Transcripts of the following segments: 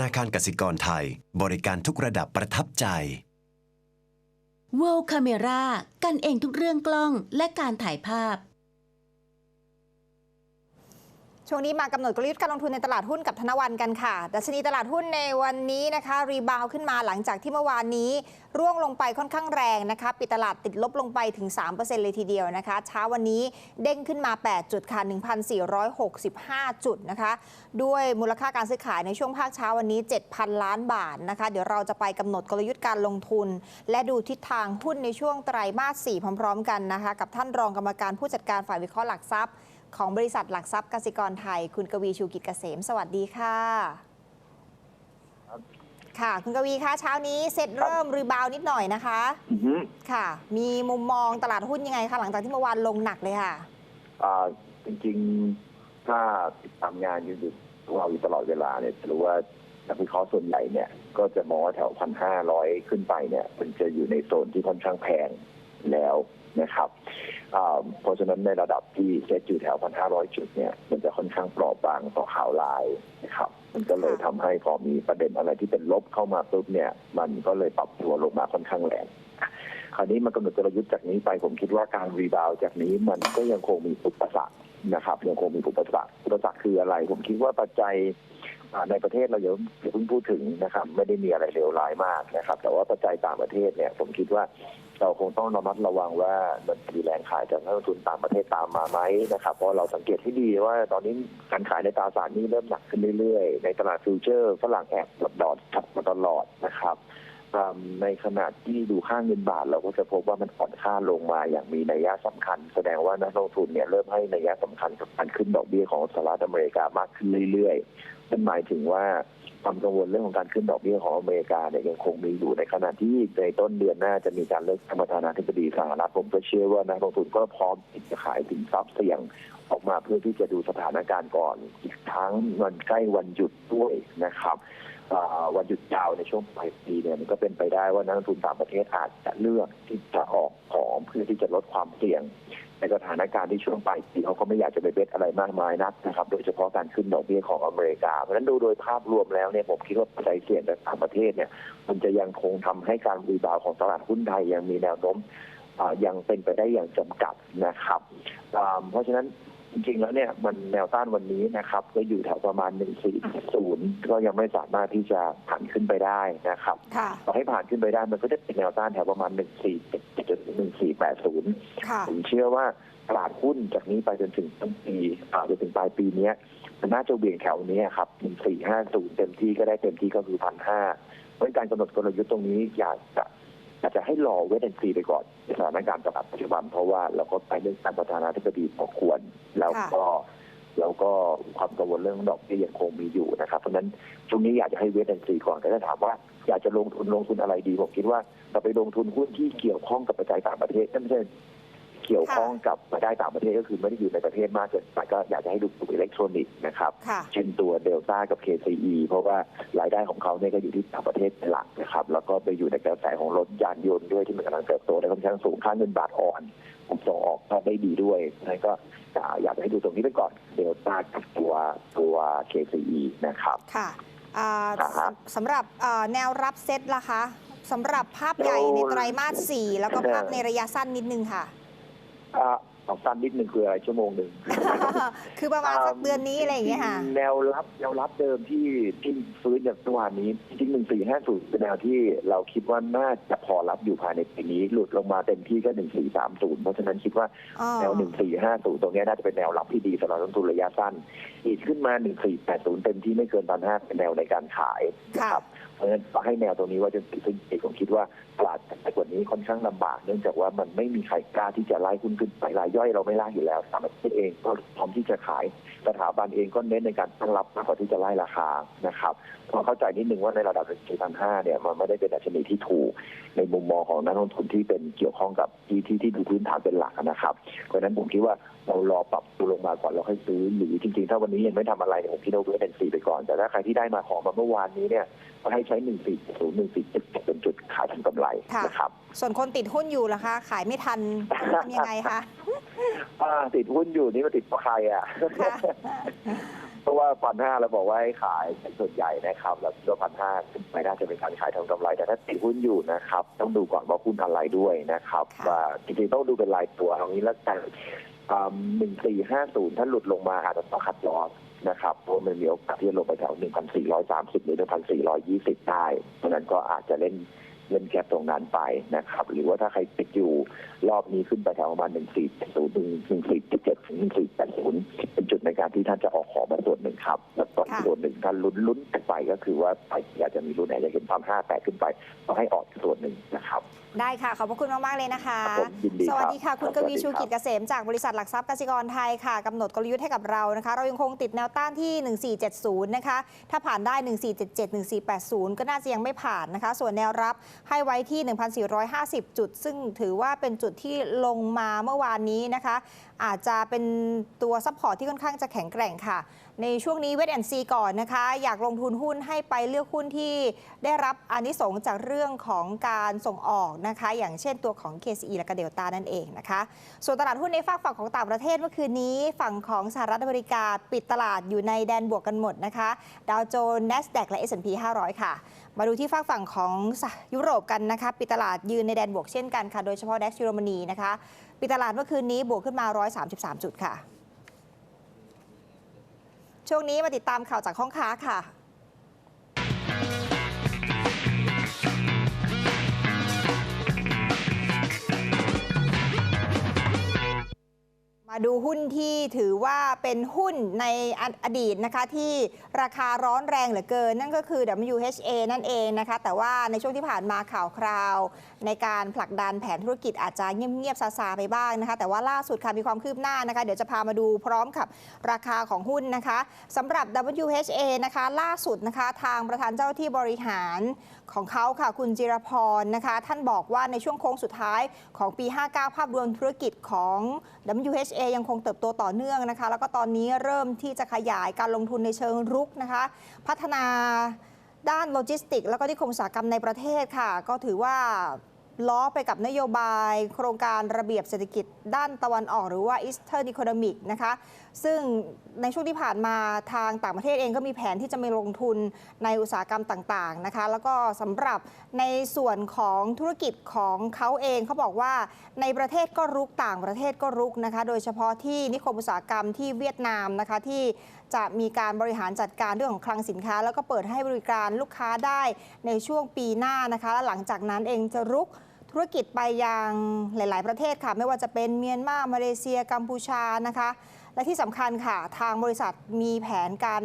นาคารกสิกรไทย บริการทุกระดับประทับใจ World Camera กันเองทุกเรื่องกล้องและการถ่ายภาพ ช่วงนี้มากำหนดกลยุทธ์การลงทุนในตลาดหุ้นกับธนวันกันค่ะ ดัชนีตลาดหุ้นในวันนี้นะคะ รีบาวขึ้นมาหลังจากที่เมื่อวานนี้ ร่วงลงไปค่อนข้างแรงนะคะ ปิดตลาดติดลบลงไปถึง 3%เลยทีเดียวนะคะ เช้าวันนี้เด้งขึ้นมา 8 จุดค่ะ 1,465 จุดนะคะ ด้วยมูลค่าการซื้อขายในช่วงภาคเช้าวันนี้ 7,000 ล้านบาทนะคะ เดี๋ยวเราจะไปกำหนดกลยุทธ์การลงทุน และดูทิศทางหุ้นในช่วงไตรมาส 4 พร้อม ๆ กันนะคะ กับท่านรองกรรมการผู้จัดการฝ่ายวิเคราะห์หลักทรัพย์ ของบริษัทหลักทรัพย์กสิกรไทย คุณกวีชูกิจเกษม สวัสดีค่ะ ค่ะ คุณกวีคะเช้านี้เซ็ตเริ่มรีบาวนิดหน่อยนะคะอือฮึค่ะ มีมุมมองตลาดหุ้นยังไงคะหลังจากที่เมื่อวานลงหนักเลยค่ะอ่าจริงๆถ้าติดตามงานอยู่ของเราอยู่ตลอดเวลาเนี่ยจะรู้ว่านักวิเคราะห์ส่วนใหญ่เนี่ย ก็จะมองว่าแถวพันห้าร้อยขึ้นไปเนี่ย มันจะอยู่ในโซนที่ค่อนข้างแพงแล้ว นะครับอ่าเพราะฉะนั้นในระดับที่เซ็ตอยู่แถวพันห้าร้อยจุดเนี่ยมันจะค่อนข้างเปราะบางต่อข่าวร้ายนะครับมันก็เลยทำให้พอมีประเด็นอะไรที่เป็นลบเข้ามาปุ๊บเนี่ย มันก็เลยปรับตัวลงมาค่อนข้างแรงคราวนี้มันกำหนดกลยุทธ์จากนี้ไปผมคิดว่าการรีบาวด์จากนี้มันก็ยังคงมีอุปสรรคนะครับยังคงมีอุปสรรคอุปสรรคคืออะไร ผมคิดว่าปัจจัยอ่าในประเทศเราอย่าอย่าเพิ่งพูดถึงนะครับ ไม่ได้มีอะไรเลวร้ายมากนะครับ แต่ว่าปัจจัยต่างประเทศเนี่ย ผมคิดว่า เราคงต้องระมัดระวังว่ามันมีแรงขายจากนักลงทุนต่างประเทศตามมาไหมนะครับ เพราะเราสังเกตที่ดีว่าตอนนี้การขายในตราสารนี้เริ่มหนักขึ้นเรื่อยๆ ในตลาดฟิวเจอร์ฝรั่งแอบดอดถัดมาตลอดนะครับในขณะที่ดูค่าเงินบาท เราก็จะพบว่ามันอ่อนค่าลงมาอย่างมีนัยยะสำคัญ แสดงว่านักลงทุนเนี่ยเริ่มให้นัยยะสำคัญกับการขึ้นดอกเบี้ยของสหรัฐอเมริกามากขึ้นเรื่อยๆนั่นหมายถึงว่า ความกังวลเรื่องของการขึ้นดอกเบี้ยของอเมริกาเนี่ยยังคงมีอยู่ในขณะที่ในต้นเดือนหน้าจะมีการเลือกประธานาธิบดีสหรัฐผมก็เชื่อว่านักลงทุนก็พร้อมที่จะขายสินทรัพย์เสี่ยงออกมาเพื่อที่จะดูสถานการณ์ก่อนอีกทั้งมันใกล้วันหยุดด้วยนะครับ วันหยุดยาวในช่วงปลายปีเนี่ยมันก็เป็นไปได้ว่านักลงทุนต่างประเทศอาจจะเลือกที่จะออกของเพื่อที่จะลดความเสี่ยง ในสถานการณ์ที่ช่วงปลายปีเขาก็ไม่อยากจะไปเบ็ดอะไรมากมายนักนะครับ โดยเฉพาะการขึ้นดอกเบี้ยของอเมริกา เพราะฉะนั้นดูโดยภาพรวมแล้วเนี่ยผมคิดว่าปัจจัยเสี่ยงจากต่างประเทศเนี่ย มันจะยังคงทำให้การรีบาวของตลาดหุ้นไทยยังมีแนวโน้มยังเป็นไปได้อย่างจำกัดนะครับ เพราะฉะนั้น จริงๆแล้วเนี่ยมันแนวต้านวันนี้นะครับ ก็อยู่แถวประมาณ 140 ก็ยังไม่สามารถที่จะผ่านขึ้นไปได้นะครับค่ะต่อให้ผ่านขึ้นไปได้มันก็จะเป็นแนวต้านแถวประมาณ 147จนถึง1480ค่ะผมเชื่อว่าตลาดหุ้นจากนี้ไปจนถึงต้นปีอ่าจนถึงปลายปีเนี้ยมันน่าจะเบี่ยงแถวเนี้ยครับ1450 เต็มที่ก็ได้เต็มที่ก็คือพันห้าเพราะฉะนั้นการกำหนดกลยุทธ์ตรงนี้อยากจะ อยากจะให้รอเวทแอนซีไปก่อนในสถานการณ์ตลาดปัจจุบัน เพราะว่าเราก็ไปเรื่องการประธานาธิบดีพอควร แล้วก็แล้วก็ความกังวลเรื่องดอกเบี้ยยังคงมีอยู่นะครับ เพราะฉะนั้นช่วงนี้อยากจะให้เวทแอนซีก่อนแต่ถ้าถามว่าอยากจะลงทุนลงทุนอะไรดีผมคิดว่าเราไปลงทุนหุ้นที่เกี่ยวข้องกับปัจจัยต่างประเทศนั่นไม่ใช่ เกี่ยวข้องกับรายได้ต่างประเทศก็คือไม่ได้อยู่ในประเทศมากเกินไปก็อยากจะให้ดูตัวอิเล็กทรอนิกส์นะครับ ค่ะ เช่นตัวเดลต้ากับ KCE เพราะว่ารายได้ของเขาเนี่ยก็อยู่ที่ต่างประเทศเป็นหลักนะครับ แล้วก็ไปอยู่ในกระแสของรถยานยนต์ด้วยที่มันกำลังเติบโตได้ค่อนข้างสูงค่าเงินบาทอ่อนผมส่งออกก็ได้ดีด้วยนั่นก็อยากจะให้ดูตรงนี้ไปก่อนเดลต้ากับตัวตัว KCE นะครับ ค่ะอ่าอ่าฮะ สำหรับอ่าแนวรับเซตล่ะคะสำหรับภาพใหญ่ในไตรมาส 4 แล้วก็ภาพในระยะสั้นนิดนึงค่ะ อ่าเอาสั้นนิดนึงคืออะไรชั่วโมงหนึ่ง คือประมาณสักเดือนนี้อะไรอย่างเงี้ยค่ะ แนวรับแนวรับเดิมที่ที่ฟื้นจากเมื่อวานนี้จริงหนึ่งสี่ห้าศูนย์เป็นแนวที่เราคิดว่าน่าจะพอรับอยู่ภายในปีนี้ หลุดลงมาเต็มที่ก็หนึ่งสี่สามศูนย์เพราะฉะนั้นคิดว่าอ๋อแนวหนึ่งสี่ห้าศูนย์ตรงเนี้ยน่าจะเป็นแนวรับที่ดีสำหรับนักลงทุนระยะสั้น อีกขึ้นมาหนึ่งสี่แปดศูนย์เต็มที่ไม่เกินพันห้าเป็นแนวในการขายนะครับ เพราะฉะนั้นให้แนวตรงนี้ว่าจะถึงสิ้นปีผมคิดว่าตลาดในกว่านี้ค่อนข้างลำบากเนื่องจากว่ามันไม่มีใครกล้าที่จะไล่หุ้นขึ้นไปรายย่อยเราไม่ไล่อยู่แล้วสามปรเทศเองก็พร้อมที่จะขายสถาบันเองก็เน้นในการตั้งรับมากกว่าที่จะไล่ราคานะครับพอเข้าใจนิดนึงว่าในระดับ4,500เนี่ยมันไม่ได้เป็นดัชนีที่ถูก ในมุมมองของนักลงทุนที่เป็นเกี่ยวข้องกับที่ที่ที่ดูพื้นฐานเป็นหลักนะครับ เพราะฉะนั้นผมคิดว่าเรารอปรับตัวลงมาก่อนเราค่อยซื้อหรือจริงๆ ถ้าวันนี้ยังไม่ทำอะไรเนี่ยผมคิดว่าเวทแอนซีไปก่อน แต่ถ้าใครที่ได้มาของมาเมื่อวานนี้เนี่ยก็ให้ใช้1 4 0 1 4 7เป็นจุดขายทำกำไรค่ะ นะครับส่วนคนติดหุ้นอยู่ล่ะคะ ขายไม่ทันทำยังไงคะอ่าติดหุ้นอยู่นี่มาติดเพราะใครอะ ค่ะ เพราะว่าพันห้าเราบอกว่าให้ขายเป็นส่วนใหญ่นะครับ แล้วคิดว่าพันห้าไม่น่าจะเป็นการขายทางกำไร แต่ถ้าติดหุ้นอยู่นะครับ ต้องดูก่อนว่าหุ้นอะไรด้วยนะครับค่ะ ว่าจริงๆต้องดูเป็นรายตัวตรงนี้แล้วกันหนึ่งสี่ห้าศูนย์ถ้าหลุดลงมาอาจจะต้องคัดลอส นะครับเพราะมันมีโอกาสที่จะลงไปแถวหนึ่งพันสี่ร้อยสามสิบหรือหนึ่งพันสี่ร้อยยี่สิบได้ เพราะนั้นก็อาจจะเล่นเล่นแก็บตรงนั้นไปนะครับ หรือว่าถ้าใครติดอยู่รอบนี้ขึ้นไปแถวประมาณหนึ่งสี่ศูนย์หนึ่งหนึ่งสี่เจ็ดถึงหนึ่งสี่แปดศูนย์เป็นจุดในการที่ท่านจะออกของมาส่วนหนึ่งครับ แล้วก็ส่วนหนึ่งท่านลุ้นลุ้นกันไปก็คือว่าไปอยากจะมีลุ้นไหนจะเห็นความห้าแปดขึ้นไปก็ให้ออกส่วนหนึ่งนะครับ ได้ค่ะ ขอบพระคุณมาก ๆ เลยนะคะ ครับผมยินดีสวัสดีค่ะครับคุณกวีสวัสดีชูครับกิจเกษมจากบริษัทหลักทรัพย์กสิกรไทยค่ะกำหนดกลยุทธ์ให้กับเรานะคะ เรายังคงติดแนวต้านที่ 1470 นะคะ ถ้าผ่านได้ 1477 1480 ก็น่าจะยังไม่ผ่านนะคะ ส่วนแนวรับให้ไว้ที่ 1450 จุด ซึ่งถือว่าเป็นจุดที่ลงมาเมื่อวานนี้นะคะ อาจจะเป็นตัวซัพพอร์ตที่ค่อนข้างจะแข็งแกร่งค่ะ ในช่วงนี้เวทแอนซีก่อนนะคะ อยากลงทุนหุ้นให้ไปเลือกหุ้นที่ได้รับอานิสงส์จากเรื่องของการส่งออกนะคะ อย่างเช่นตัวของ KCE และก็เดลต้านั่นเองนะคะ ส่วนตลาดหุ้นในฝากฝั่งของต่างประเทศเมื่อคืนนี้ ฝั่งของสหรัฐอเมริกาปิดตลาดอยู่ในแดนบวกกันหมดนะคะ ดาวโจนส์ NASDAQ และ S&P 500 ค่ะ มาดูที่ฝากฝั่งของยุโรปกันนะคะปิดตลาดยืนในแดนบวกเช่นกันค่ะโดยเฉพาะดัชเยอรมนีนะคะปิดตลาดเมื่อคืนนี้บวกขึ้นมา 133 จุดค่ะ ช่วงนี้มาติดตามข่าวจากห้องค้าค่ะ ดูหุ้นที่ถือว่าเป็นหุ้นในอดีตนะคะที่ราคาร้อนแรงเหลือเกิน นั่นก็คือ WHA นั่นเองนะคะ แต่ว่าในช่วงที่ผ่านมาข่าวคราว ในการผลักดันแผนธุรกิจอาจจะเงียบๆซาๆไปบ้างนะคะ แต่ว่าล่าสุดค่ะมีความคืบหน้านะคะ เดี๋ยวจะพามาดูพร้อมกับราคาของหุ้นนะคะสำหรับ WHA นะคะ ล่าสุดนะคะทางประธานเจ้าที่บริหารของเขาค่ะคุณจิรพรนะคะ ท่านบอกว่าในช่วงโค้งสุดท้ายของปี 59 ภาพรวมธุรกิจของ WHA ยังคงเติบโตต่อเนื่องนะคะ แล้วก็ตอนนี้เริ่มที่จะขยายการลงทุนในเชิงรุกนะคะ พัฒนาด้านโลจิสติก แล้วก็ที่คมอุตสาหกรรมในประเทศค่ะ ก็ถือว่าล้อไปกับนโยบาย โครงการระเบียบเศรษฐกิจด้านตะวันออกหรือว่า Eastern Economic นะคะ ซึ่งในช่วงที่ผ่านมาทางต่างประเทศเองก็มีแผนที่จะมีลงทุนในอุตสาหกรรมต่างๆนะคะ แล้วก็สำหรับในส่วนของธุรกิจของเขาเองเขาบอกว่าในประเทศก็รุกต่างประเทศก็รุกนะคะ โดยเฉพาะที่นิคมอุตสาหกรรมที่เวียดนามนะคะที่จะมีการบริหารจัดการเรื่องของคลังสินค้า แล้วก็เปิดให้บริการลูกค้าได้ในช่วงปีหน้านะคะ และหลังจากนั้นเองจะรุกธุรกิจไปยังหลาย ๆ ประเทศค่ะ ไม่ว่าจะเป็นเมียนมา มาเลเซีย กัมพูชานะคะ และที่สำคัญค่ะ ทางบริษัทมีแผนการ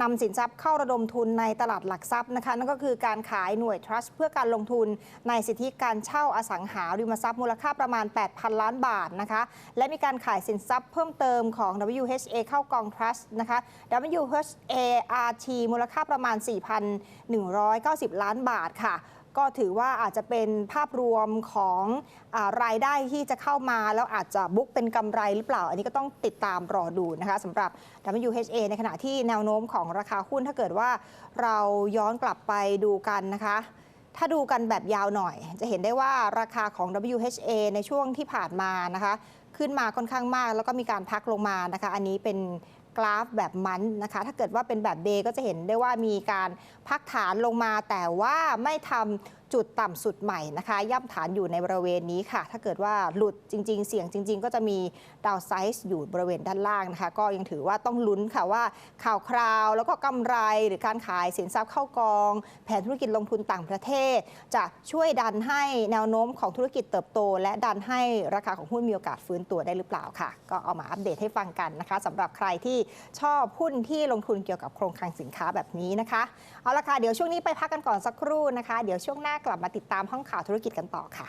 นำสินทรัพย์เข้าระดมทุนในตลาดหลักทรัพย์นะคะนั่นก็คือการขายหน่วย trust เพื่อการลงทุนในสิทธิการเช่าอสังหาริมทรัพย์มูลค่าประมาณ 8,000 ล้านบาทนะคะและมีการขายสินทรัพย์เพิ่มเติมของ WHA เข้ากอง trust นะคะ WHA RT มูลค่าประมาณ 4,190 ล้านบาทค่ะ ก็ถือว่าอาจจะเป็นภาพรวมของอารายได้ที่จะเข้ามา แล้วอาจจะบุ๊กเป็นกำไรหรือเปล่า อันนี้ก็ต้องติดตามรอดูนะคะสำหรับ WHA ในขณะที่แนวโน้มของราคาหุ้นถ้าเกิดว่าเราย้อนกลับไปดูกันนะคะถ้าดูกันแบบยาวหน่อย จะเห็นได้ว่าราคาของ WHA ในช่วงที่ผ่านมานะคะ ขึ้นมาค่อนข้างมาก แล้วก็มีการพักลงมานะคะ อันนี้เป็น กราฟแบบมันนะคะ ถ้าเกิดว่าเป็นแบบเดย์ก็จะเห็นได้ว่ามีการพักฐานลงมาแต่ว่าไม่ทำ จุดต่ำสุดใหม่นะคะ ย่ำฐานอยู่ในบริเวณนี้ค่ะ ถ้าเกิดว่าหลุดจริง ๆ เสี่ยงจริง ๆ ก็จะมีดาวไซส์อยู่บริเวณด้านล่างนะคะ ก็ยังถือว่าต้องลุ้นค่ะว่าข่าวคราวแล้วก็กำไรหรือการขายสินทรัพย์เข้ากอง แผนธุรกิจลงทุนต่างประเทศ จะช่วยดันให้แนวโน้มของธุรกิจเติบโต และดันให้ราคาของหุ้นมีโอกาสฟื้นตัวได้หรือเปล่าค่ะ ก็เอามาอัปเดตให้ฟังกันนะคะสำหรับใครที่ชอบหุ้นที่ลงทุนเกี่ยวกับโครงคลังสินค้าแบบนี้นะคะเอาละค่ะเดี๋ยวช่วงนี้ไปพักกันก่อนสักครู่นะคะ เดี๋ยวช่วงหน้าากลับมาติดตามห้องข่าวธุรกิจกันต่อค่ะ